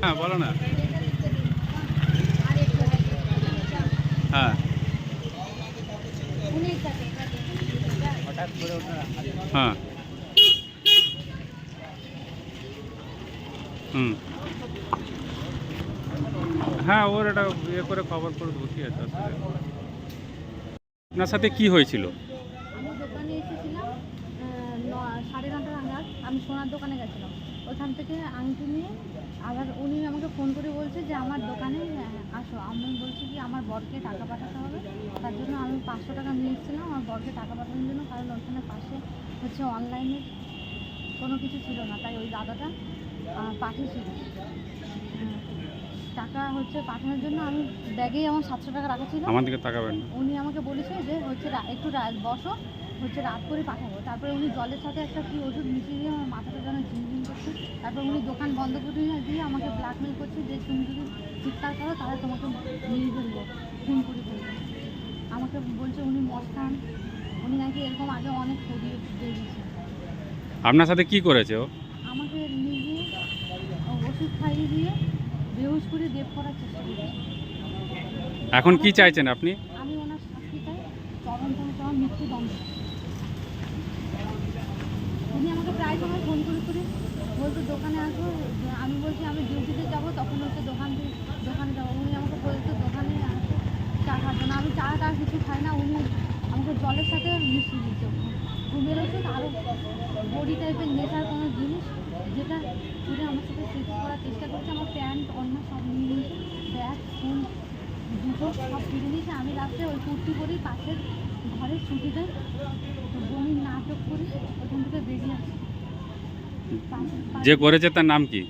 হ্যাঁ বলো না। হ্যাঁ। হ্যাঁ। হুম। হ্যাঁ ওর এটা ইয়ে করে খবর করে কি আছে নেই। আপনার সাথে কি হয়েছিল? আমি দোকানে এসেছিলাম সাড়ে নটা আমি সোনার দোকানে গেছিলাম। ওখান থেকে আংটি নিয়ে আবার উনি আমাকে ফোন করে বলছে যে আমার দোকানে আহ, আসো। আমি বলছি কি আমার বরকে টাকা পাঠাতে হবে। তার জন্য আমি পাঁচশো টাকা নিয়ে এসেছিলাম আমার বরকে টাকা পাঠানোর জন্য কারণ ওখানে পাশে হচ্ছে অনলাইনে কোনো কিছু ছিল না। তাই ওই দাদাটা পাঠিয়েছিল। টাকা হচ্ছে পাঠানোর জন্য আমি ব্যাগেই আমার সাতশো টাকা রাখা ছিল। আমার দিকে তাকাবেন উনি আমাকে বলেছে যে হচ্ছে একটু বসো হচ্ছে রাত করে পাঠাবো। তারপরে উনি জলের সাথে একটা কি ওষুধ মিশিয়ে দিয়ে আমার মাথাটা তারপর উনি দোকান বন্ধ করে দিয়ে- আমাকে ব্ল্যাকমেল করছে যে তুমি যদি চিৎকার করো তাহলে তোমাকে নিয়ে ফেলব খুন করে ফেলব। আমাকে বলছে উনি মস্তান উনি নাকি এরকম আগে অনেক করিয়ে দিয়েছে আপনার সাথে কি করেছে ও? আমাকে গিয়ে ওষুধ খাইয়ে দিয়ে বেহুশ করে দেব করার চেষ্টা করেছে। এখন কি চাইছেন আপনি? আমি ওনার শাস্তি চাই চরম চরম মৃত্যুদণ্ড। উনি আমাকে প্রায় সময় ফোন করে করে বলতো দোকানে আসব আমি বলছি আমি ডিউটিতে যাব, তখন হচ্ছে দোকান দোকানে যাব। উনি আমাকে বলতো দোকানে আসো চা খাব না। আমি চা টা কিছু খাই না, উনি আমাকে জলের সাথে মিশিয়ে দিচ্ছে। ঘুমের ওষুধ আরও বডি টাইপের নেশার কোনো জিনিস যেটা চুরে আমার সাথে সেক্স করার চেষ্টা করছে। আমার প্যান্ট, অন্য সব নিয়ে ব্যাগ ফোন দুটো সব ফিরে নিয়েছে। আমি রাত্রে ওই কুর্তি পরেই পাশের ঘরে ছুটি দেয় বমি নাটক করে ওখান থেকে বেরিয়ে আসি। যে করেছে তার নাম কি?